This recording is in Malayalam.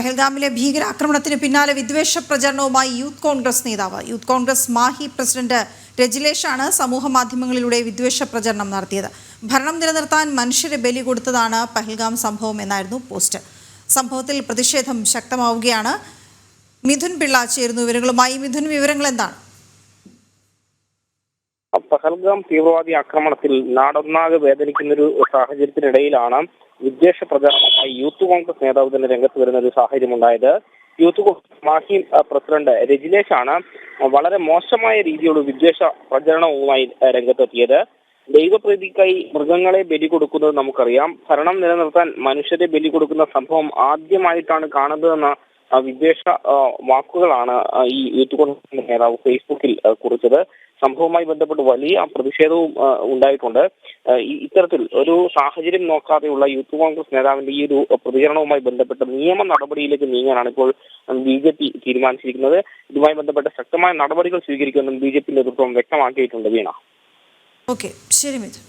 പഹൽഗാമിലെ ഭീകരാക്രമണത്തിന് പിന്നാലെ വിദ്വേഷ പ്രചരണവുമായി യൂത്ത് കോൺഗ്രസ് നേതാവ്. യൂത്ത് കോൺഗ്രസ് മാഹി പ്രസിഡന്റ് രജിലേഷാണ് സമൂഹ മാധ്യമങ്ങളിലൂടെ വിദ്വേഷ പ്രചരണം നടത്തിയത്. ഭരണം നിലനിർത്താൻ മനുഷ്യരെ ബലി കൊടുത്തതാണ് പഹൽഗാം സംഭവം എന്നായിരുന്നു പോസ്റ്റ്. സംഭവത്തിൽ പ്രതിഷേധം ശക്തമാവുകയാണ്. മിഥുൻ പിള്ള ചേരുന്നു വിവരങ്ങളുമായി. മിഥുൻ വിവരങ്ങൾ എന്താണ്? പഹൽഗാം തീവ്രവാദി ആക്രമണത്തിൽ നാടൊന്നാകെ വേദനിക്കുന്ന ഒരു സാഹചര്യത്തിനിടയിലാണ് വിദ്വേഷ പ്രചാരണമായി യൂത്ത് കോൺഗ്രസ് നേതാവ് തന്നെ രംഗത്ത് വരുന്ന ഒരു സാഹചര്യം ഉണ്ടായത് യൂത്ത് കോൺഗ്രസ് മാഹി പ്രസിഡന്റ് രജിലേഷാണ് വളരെ മോശമായ രീതിയിലുള്ള വിദ്വേഷ പ്രചരണവുമായി രംഗത്തെത്തിയത്. ദൈവപ്രീതിക്കായി മൃഗങ്ങളെ ബലി കൊടുക്കുന്നത് നമുക്കറിയാം. ഭരണം നിലനിർത്താൻ മനുഷ്യരെ ബലി കൊടുക്കുന്ന സംഭവം ആദ്യമായിട്ടാണ് കാണുന്നതെന്ന വിദ്വേഷ വാക്കുകളാണ് ഈ കോൺഗ്രസ് നേതാവ് ഫേസ്ബുക്കിൽ കുറിച്ചത്. സംഭവവുമായി ബന്ധപ്പെട്ട് വലിയ പ്രതിഷേധവും ഉണ്ടായിട്ടുണ്ട്. ഇത്തരത്തിൽ ഒരു സാഹചര്യം നോക്കാതെയുള്ള യൂത്ത് കോൺഗ്രസ് നേതാവിന്റെ ഈ ഒരു പ്രതികരണവുമായി ബന്ധപ്പെട്ട് നിയമ നടപടിയിലേക്ക് നീങ്ങാനാണ് ഇപ്പോൾ ബി ജെ പി തീരുമാനിച്ചിരിക്കുന്നത്. ഇതുമായി ബന്ധപ്പെട്ട ശക്തമായ നടപടികൾ സ്വീകരിക്കുമെന്നും ബി ജെ പി നേതൃത്വം വ്യക്തമാക്കിയിട്ടുണ്ട് വീണ. ഓക്കെ. ശരി മിഥുൻ.